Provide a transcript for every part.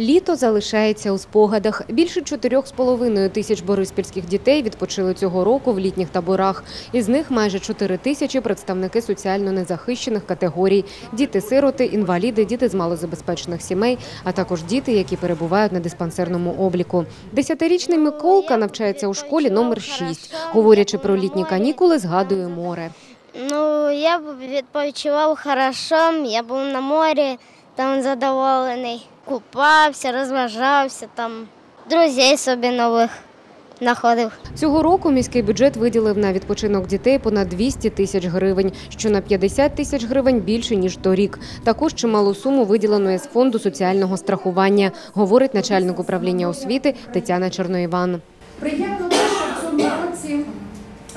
Літо залишається у спогадах. Більше 4,5 тисяч бориспільських дітей відпочили цього року в літніх таборах. Із них майже 4 тисячі представники соціально незахищених категорій: діти-сироти, інваліди, діти з малозабезпечених сімей, а також діти, які перебувають на диспансерному обліку. Десятирічний Миколка навчається у школі номер 6. Говорячи про літні канікули, згадує море. Ну, я відпочивав хорошо, я був на морі, там задоволений. Купався, розважався, там друзей собі нових знаходив. Цього року міський бюджет виділив на відпочинок дітей понад 200 тисяч гривень, що на 50 тисяч гривень більше ніж торік. Також чималу суму виділено із фонду соціального страхування, говорить начальник управління освіти Тетяна Чорноїван. Приємно те, що в цьому році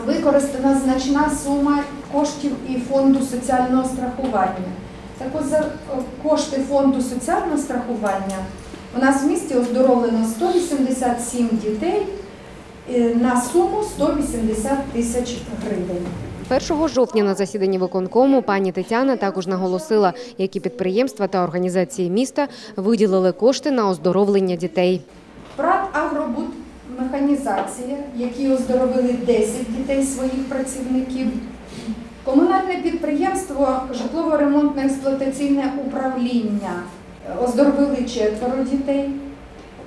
використана значна сума коштів і фонду соціального страхування. Так от за е, кошти фонду соціального страхування у нас в місті оздоровлено 187 дітей е, на суму 180 тисяч гривень. 1 жовтня на засіданні виконкому пані Тетяна також наголосила, які підприємства та організації міста виділили кошти на оздоровлення дітей. ПРАТ Агробуд механізація, які оздоровили 10 дітей своїх працівників. Комунальне підприємство житлово-ремонтно-експлуатаційне управління е, оздоровили четверо дітей.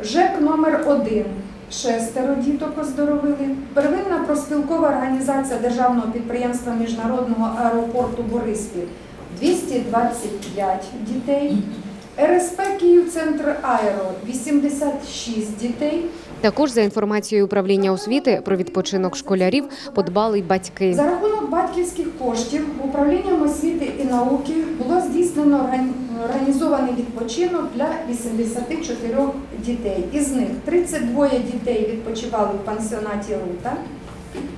ЖЕК номер 1 шестеро діток оздоровили. Первинна проспілкова організація державного підприємства Міжнародного аеропорту Бориспіль 225 дітей. РСП Київцентр Аеро 86 дітей. Також за інформацією управління освіти про відпочинок школярів подбали й батьки. За рахунок батьківських коштів управлінням освіти і науки було здійснено організований відпочинок для 84 дітей. Із них 32 дітей відпочивали в пансіонаті Рута.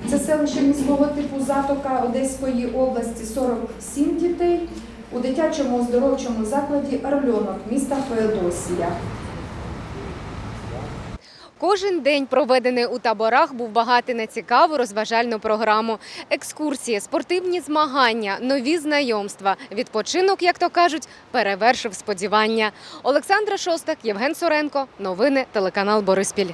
Це селище міського типу Затока Одеської області 47 дітей. У дитячому оздоровчому закладі Орльонок міста Феодосія. Кожен день, проведений у таборах, був багатий на цікаву розважальну програму. Екскурсії, спортивні змагання, нові знайомства. Відпочинок, як то кажуть, перевершив сподівання. Олександра Шостак, Євген Соренко. Новини телеканал Бориспіль.